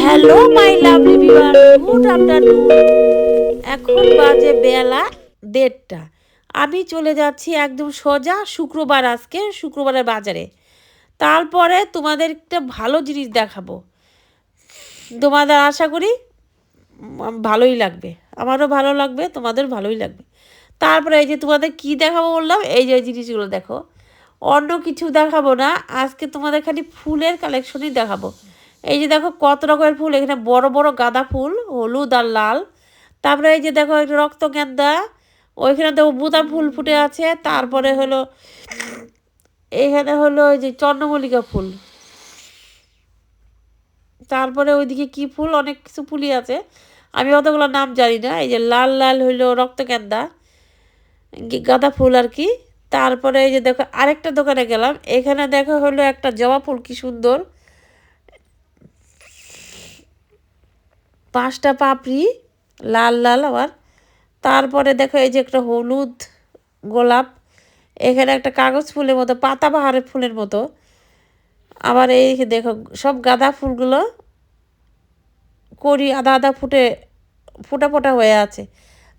Hello my lovely viewer good afternoon এখন বাজে বেলা দেড়টা। আমি চলে যাচ্ছি একদম সোজা শুক্রবার আজকে, শুক্রবারের বাজারে। তারপরে তোমাদের একটা ভালো জিনিস দেখাবো। তোমাদের আশা করি ভালোই লাগবে। আমারও ভালো লাগবে, তোমাদের ভালোই লাগবে। তারপরে এই যে তোমাদের কি দেখাবো বললাম, এই যে জিনিসগুলো দেখো। অন্য কিছু দেখাবো না, আজকে তোমাদের খালি ফুলের কালেকশনই দেখাবো। এই যে দেখো কত রকমের ফুল, এখানে বড় বড় গাঁদা ফুল, হলুদ আর লাল। তারপরে এই যে দেখো একটা রক্ত গেন্দা, ওইখানে দেখো বুদা ফুল ফুটে আছে। তারপরে হলো, এখানে হলো ওই যে চন্দ্রমল্লিকা ফুল। তারপরে ওইদিকে কি ফুল? অনেক কিছু ফুলই আছে। আমি অতগুলো নাম জানি না। এই যে লাল লাল হইল রক্তগেন্দা গি- গাঁদা ফুল আর কি। তারপরে এই যে দেখো আরেকটা দোকানে গেলাম। এখানে দেখো হলো একটা জবা ফুল, কি সুন্দর। পাঁচটা পাপড়ি, লাল লাল আবার। তারপরে দেখো এই যে একটা হলুদ গোলাপ, এখানে একটা কাগজ ফুলের মতো, পাতা পাতাবাহারের ফুলের মতো। আবার এই দেখো সব গাঁদা ফুলগুলো করি আদা আদা ফুটে, ফোটা ফোটা হয়ে আছে।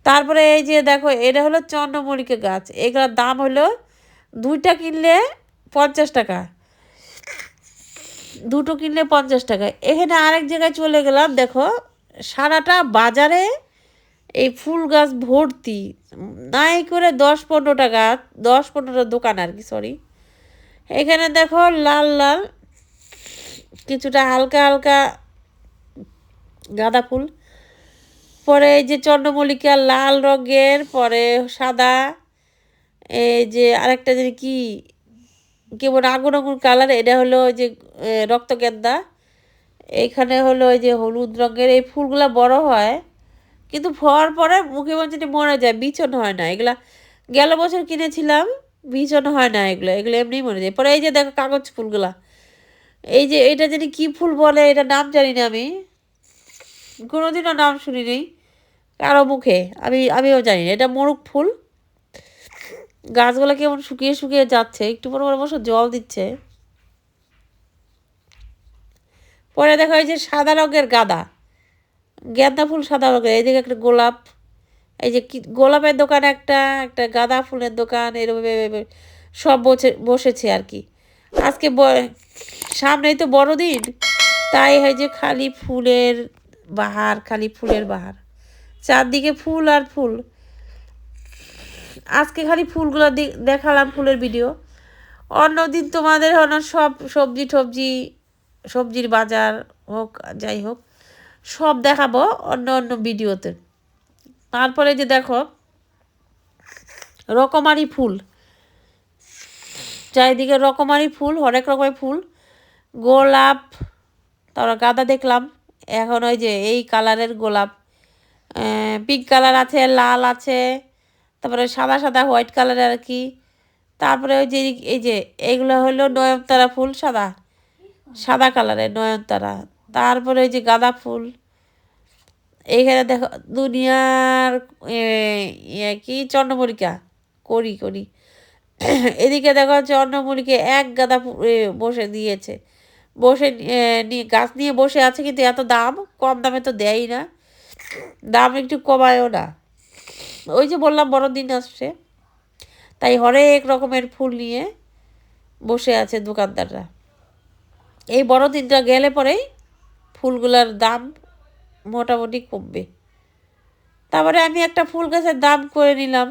তারপরে এই যে দেখো, এটা হলো চন্দ্রমল্লিকা গাছ। এগুলোর দাম হলো দুইটা কিনলে পঞ্চাশ টাকা। দুটো কিনলে পঞ্চাশ টাকা। এখানে আরেক জায়গায় চলে গেলাম, দেখো সারাটা বাজারে এই ফুল গাছ ভর্তি। নাই করে দশ পনেরোটা গাছ দশ পনেরোটা দোকান আর কি সরি এখানে দেখো লাল লাল, কিছুটা হালকা হালকা গাঁদা ফুল। পরে এই যে চন্দ্রমল্লিকা লাল রঙের, পরে সাদা, এই যে আরেকটা যে কি, কেমন আগুন আগুন কালার এটা হলো যে রক্তগেন্দা। এইখানে হলো ওই যে হলুদ রঙের এই ফুলগুলো বড় হয়, কিন্তু হওয়ার পরে মুখে মঞ্চে মরে যায়, বিছন হয় না। এগুলা গেল বছর কিনেছিলাম, বিছন হয় না এগুলো এগুলো এমনিই মরে যায়। পরে এই যে দেখো কাগজ ফুলগুলা, এই যে এটা জানি কি ফুল বলে, এটা নাম জানি না আমি। কোনোদিনও নাম শুনিনি কারও মুখে, আমি, আমিও জানি না, এটা মোরগ ফুল। গাছগুলো কেমন শুকিয়ে শুকিয়ে যাচ্ছে, একটু পর অবশ্য জল দিচ্ছে। পরে দেখা যে সাদা রঙের গাঁদা। গেঁদা ফুল সাদা রঙের, এইদিকে একটা গোলাপ, এই যে কি, গোলাপের দোকান একটা একটা গাঁদা ফুলের দোকান, এরকম সব বসে, বসেছে আর কি। আজকে সামনেই তো বড়দিন, তাই হয় যে খালি ফুলের বাহার, খালি ফুলের বাহার। চারদিকে ফুল আর ফুল। আজকে খালি ফুলগুলো দেখালাম ফুলের ভিডিও। অন্যদিন তোমাদের হলো সব সবজি টবজি সবজির বাজার হোক, যাই হোক, সব দেখাবো অন্য অন্য ভিডিওতে। তারপরে যে দেখো, রকমারি ফুল। চারিদিকে রকমারি ফুল হরেক রকমের ফুল। গোলাপ, তারপর গাঁদা দেখলাম। এখন ওই যে এই কালারের গোলাপ। পিঙ্ক কালার আছে, লাল আছে, তারপরে সাদা সাদা হোয়াইট কালারের আর কি। তারপরে ওই যে, এই যে, এইগুলো হলো নয়নতারা ফুল, সাদা। সাদা কালারের নয়নতারা, তারপরে ওই যে গাঁদা ফুল, এইখানে দেখো দুনিয়ার ইয়ে কি, চন্দ্রমল্লিকা, করি করি। এদিকে দেখো চন্দ্রমল্লিকা এক গাদা বসে দিয়েছে। বসে নিয়ে গাছ নিয়ে বসে আছে, কিন্তু এত দাম, কম দামে তো দেয়ই না। দাম একটু কমায়ও না। ওই যে বললাম, বড়দিন আসছে। তাই হরেক রকমের ফুল নিয়ে বসে আছে দোকানদাররা। এই বড়দিনটা গেলে পরেই ফুলগুলার দাম মোটামুটি কমবে। তারপরে আমি একটা ফুল গাছের দাম করে নিলাম।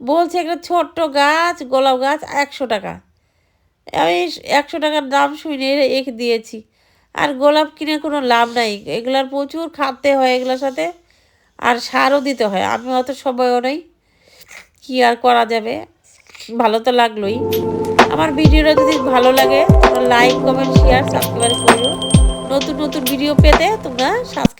বলছে একটা ছোট্ট গাছ, গোলাপ গাছ, একশো টাকা। আমি একশো টাকার দাম শুনে এক দিয়েছি। আর গোলাপ কিনে কোনো লাভ নাই। এগুলার প্রচুর খাটতে হয় এগুলোর সাথে। আর সারও দিতে হয়। আমি অত সময়ও নেই। কী আর করা যাবে? ভালো তো লাগলোই। আমার ভিডিওটা যদি ভালো লাগে লাইক কমেন্ট শেয়ার সাবস্ক্রাইব করো। নতুন নতুন ভিডিও পেতে তোমরা সাবস্ক্রাইব